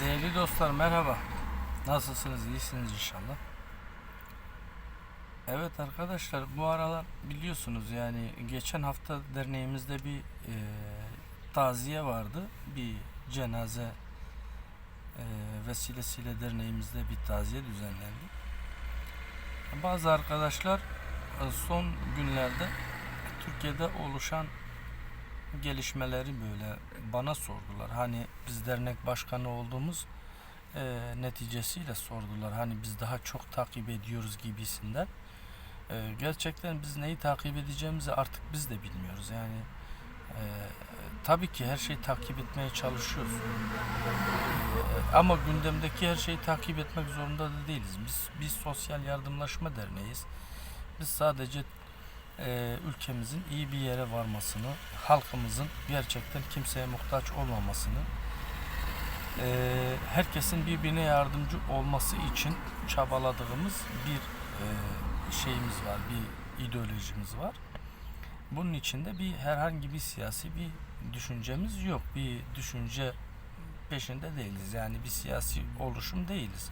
Değerli dostlar merhaba. Nasılsınız? İyisiniz inşallah. Evet arkadaşlar bu aralar biliyorsunuz yani geçen hafta derneğimizde bir e, taziye vardı. Bir cenaze e, vesilesiyle derneğimizde bir taziye düzenlendi. Bazı arkadaşlar e, son günlerde Türkiye'de oluşan gelişmeleri böyle bana sordular. Hani biz dernek başkanı olduğumuz e, neticesiyle sordular. Hani biz daha çok takip ediyoruz gibisinden. E, gerçekten biz neyi takip edeceğimizi artık biz de bilmiyoruz. Yani e, tabii ki her şeyi takip etmeye çalışıyoruz. E, ama gündemdeki her şeyi takip etmek zorunda da değiliz. Biz biz sosyal yardımlaşma derneğiyiz. Biz sadece e, ülkemizin iyi bir yere varmasını, halkımızın gerçekten kimseye muhtaç olmamasını, e, herkesin birbirine yardımcı olması için çabaladığımız bir e, şeyimiz var, bir ideolojimiz var. Bunun içinde bir herhangi bir siyasi bir düşüncemiz yok. Bir düşünce peşinde değiliz. Yani bir siyasi oluşum değiliz.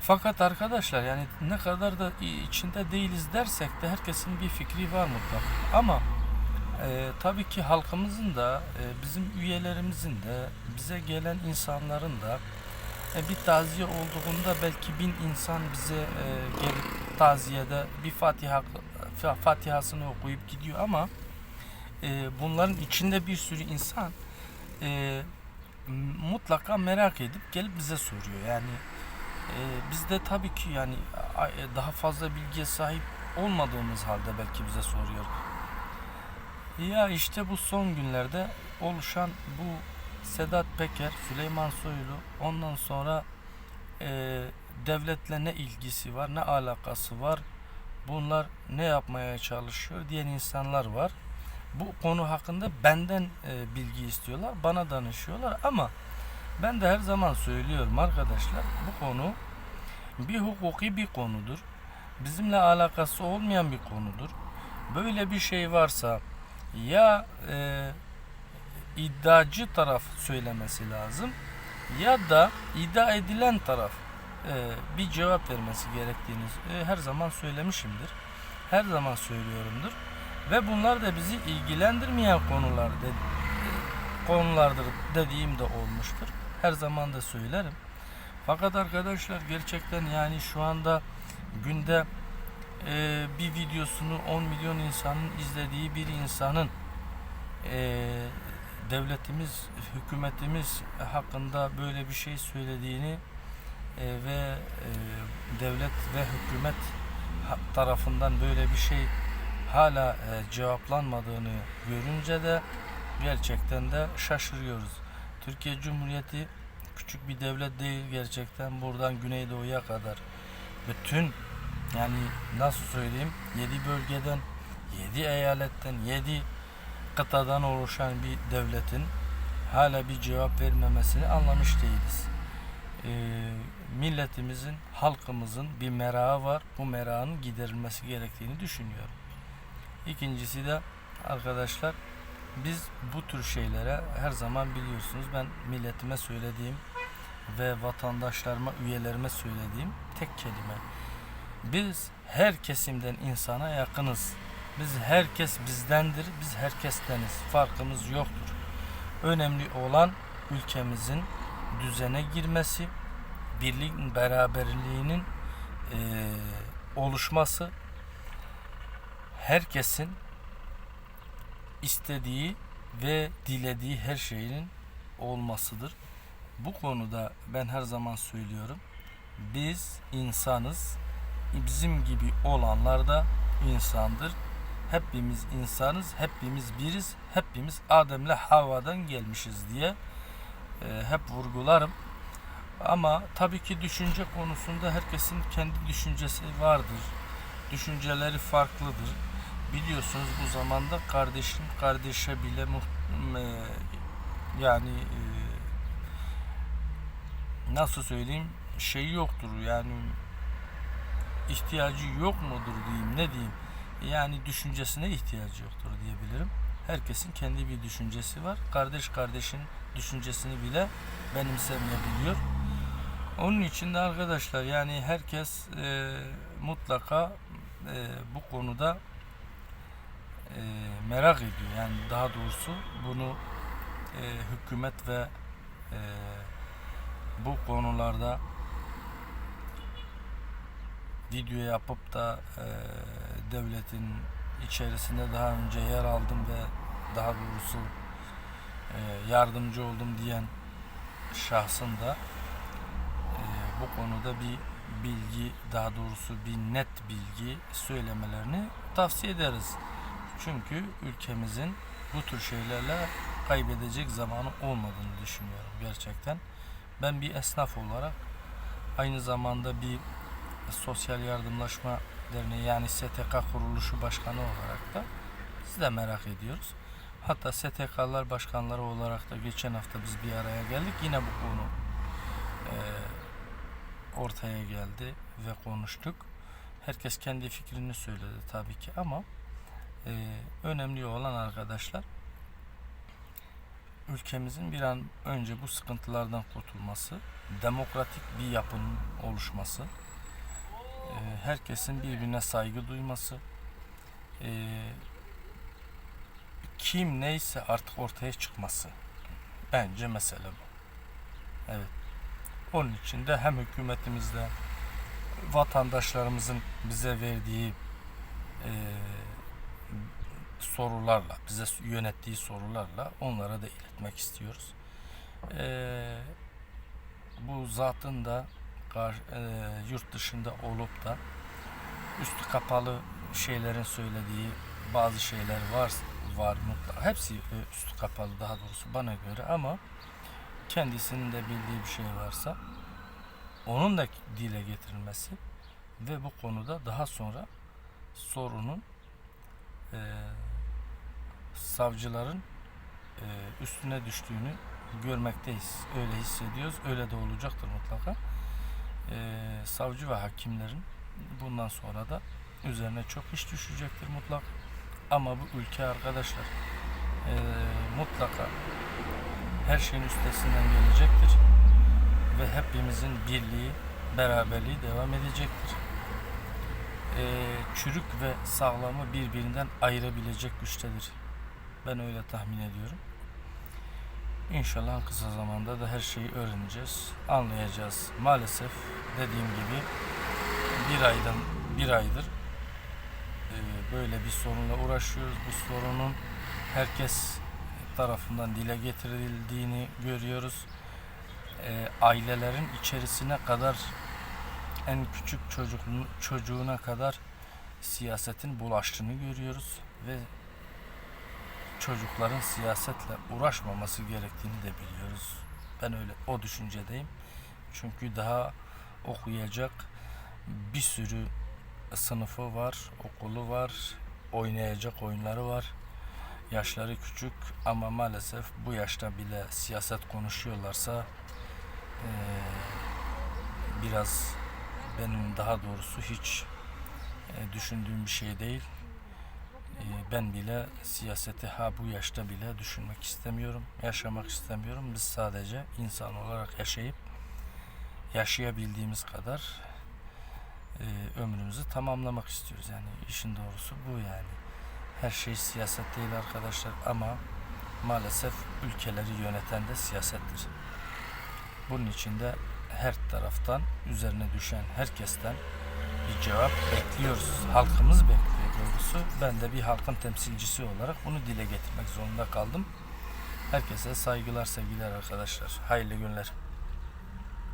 Fakat arkadaşlar yani ne kadar da içinde değiliz dersek de herkesin bir fikri var mutlaka. Ama e, tabii ki halkımızın da e, bizim üyelerimizin de bize gelen insanların da e, bir taziye olduğunda belki bin insan bize e, gelip taziyede bir Fatiha Fatihasını okuyup gidiyor ama e, bunların içinde bir sürü insan e, mutlaka merak edip gelip bize soruyor. Yani ee, biz de tabii ki yani a- daha fazla bilgiye sahip olmadığımız halde belki bize soruyor. Ya işte bu son günlerde oluşan bu Sedat Peker, Süleyman Soylu, ondan sonra e, devletle ne ilgisi var, ne alakası var, bunlar ne yapmaya çalışıyor diyen insanlar var. Bu konu hakkında benden e, bilgi istiyorlar, bana danışıyorlar ama ben de her zaman söylüyorum arkadaşlar bu konu bir hukuki bir konudur. Bizimle alakası olmayan bir konudur. Böyle bir şey varsa ya e, iddiacı taraf söylemesi lazım ya da iddia edilen taraf e, bir cevap vermesi gerektiğini e, her zaman söylemişimdir. Her zaman söylüyorumdur. Ve bunlar da bizi ilgilendirmeyen konular de, konulardır dediğim de olmuştur. Her zaman da söylerim. Fakat arkadaşlar gerçekten yani şu anda günde e, bir videosunu 10 milyon insanın izlediği bir insanın e, devletimiz, hükümetimiz hakkında böyle bir şey söylediğini e, ve e, devlet ve hükümet tarafından böyle bir şey hala e, cevaplanmadığını görünce de gerçekten de şaşırıyoruz. Türkiye Cumhuriyeti küçük bir devlet değil gerçekten buradan Güneydoğu'ya kadar bütün yani nasıl söyleyeyim 7 bölgeden 7 eyaletten 7 kıtadan oluşan bir devletin hala bir cevap vermemesini anlamış değiliz. Ee, milletimizin, halkımızın bir merağı var. Bu merağın giderilmesi gerektiğini düşünüyorum. İkincisi de arkadaşlar biz bu tür şeylere her zaman biliyorsunuz ben milletime söylediğim ve vatandaşlarıma, üyelerime söylediğim tek kelime. Biz her kesimden insana yakınız. Biz herkes bizdendir, biz herkesteniz. Farkımız yoktur. Önemli olan ülkemizin düzene girmesi, birlik beraberliğinin eee, oluşması, herkesin istediği ve dilediği her şeyin olmasıdır. Bu konuda ben her zaman söylüyorum. Biz insanız. Bizim gibi olanlar da insandır. Hepimiz insanız, hepimiz biriz, hepimiz Adem'le Havva'dan gelmişiz diye e, hep vurgularım. Ama tabii ki düşünce konusunda herkesin kendi düşüncesi vardır. Düşünceleri farklıdır. Biliyorsunuz bu zamanda kardeşin kardeşe bile e, yani e, nasıl söyleyeyim şey yoktur yani ihtiyacı yok mudur diyeyim ne diyeyim yani düşüncesine ihtiyacı yoktur diyebilirim. Herkesin kendi bir düşüncesi var. Kardeş kardeşin düşüncesini bile benimsemeyebiliyor. Onun için de arkadaşlar yani herkes e, mutlaka e, bu konuda e, merak ediyor. Yani daha doğrusu bunu e, hükümet ve e, bu konularda video yapıp da e, devletin içerisinde daha önce yer aldım ve daha doğrusu e, yardımcı oldum diyen şahsın da e, bu konuda bir bilgi daha doğrusu bir net bilgi söylemelerini tavsiye ederiz. Çünkü ülkemizin bu tür şeylerle kaybedecek zamanı olmadığını düşünüyorum gerçekten. Ben bir esnaf olarak aynı zamanda bir sosyal yardımlaşma derneği yani STK kuruluşu başkanı olarak da siz de merak ediyoruz. Hatta STK'lar başkanları olarak da geçen hafta biz bir araya geldik. Yine bu konu e, ortaya geldi ve konuştuk. Herkes kendi fikrini söyledi tabii ki ama e, önemli olan arkadaşlar ülkemizin bir an önce bu sıkıntılardan kurtulması, demokratik bir yapının oluşması, e, herkesin birbirine saygı duyması, e, kim neyse artık ortaya çıkması. Bence mesele bu. Evet. Onun için de hem hükümetimizde vatandaşlarımızın bize verdiği e, sorularla, bize yönettiği sorularla onlara da iletmek istiyoruz. E, bu zatın da e, yurt dışında olup da üstü kapalı şeylerin söylediği bazı şeyler var var mutlaka. Hepsi e, üstü kapalı daha doğrusu bana göre ama kendisinin de bildiği bir şey varsa onun da dile getirilmesi ve bu konuda daha sonra sorunun e, savcıların e, üstüne düştüğünü görmekteyiz. Öyle hissediyoruz. Öyle de olacaktır mutlaka. E, savcı ve hakimlerin bundan sonra da üzerine çok iş düşecektir mutlak. Ama bu ülke arkadaşlar e, mutlaka her şeyin üstesinden gelecektir ve hepimizin birliği, beraberliği devam edecektir. E, çürük ve sağlamı birbirinden ayırabilecek güçtedir. Ben öyle tahmin ediyorum. İnşallah kısa zamanda da her şeyi öğreneceğiz, anlayacağız. Maalesef dediğim gibi bir aydan bir aydır e, böyle bir sorunla uğraşıyoruz. Bu sorunun herkes tarafından dile getirildiğini görüyoruz. E, ailelerin içerisine kadar en küçük çocuk, çocuğuna kadar siyasetin bulaştığını görüyoruz ve çocukların siyasetle uğraşmaması gerektiğini de biliyoruz. Ben öyle o düşüncedeyim. Çünkü daha okuyacak bir sürü sınıfı var, okulu var, oynayacak oyunları var. Yaşları küçük ama maalesef bu yaşta bile siyaset konuşuyorlarsa eee, biraz benim daha doğrusu hiç e, düşündüğüm bir şey değil. E, ben bile siyaseti ha bu yaşta bile düşünmek istemiyorum, yaşamak istemiyorum. Biz sadece insan olarak yaşayıp yaşayabildiğimiz kadar e, ömrümüzü tamamlamak istiyoruz. Yani işin doğrusu bu yani. Her şey siyaset değil arkadaşlar ama maalesef ülkeleri yöneten de siyasettir. Bunun için de her taraftan üzerine düşen herkesten bir cevap bekliyoruz. Halkımız bekliyor doğrusu. Ben de bir halkın temsilcisi olarak bunu dile getirmek zorunda kaldım. Herkese saygılar, sevgiler arkadaşlar. Hayırlı günler.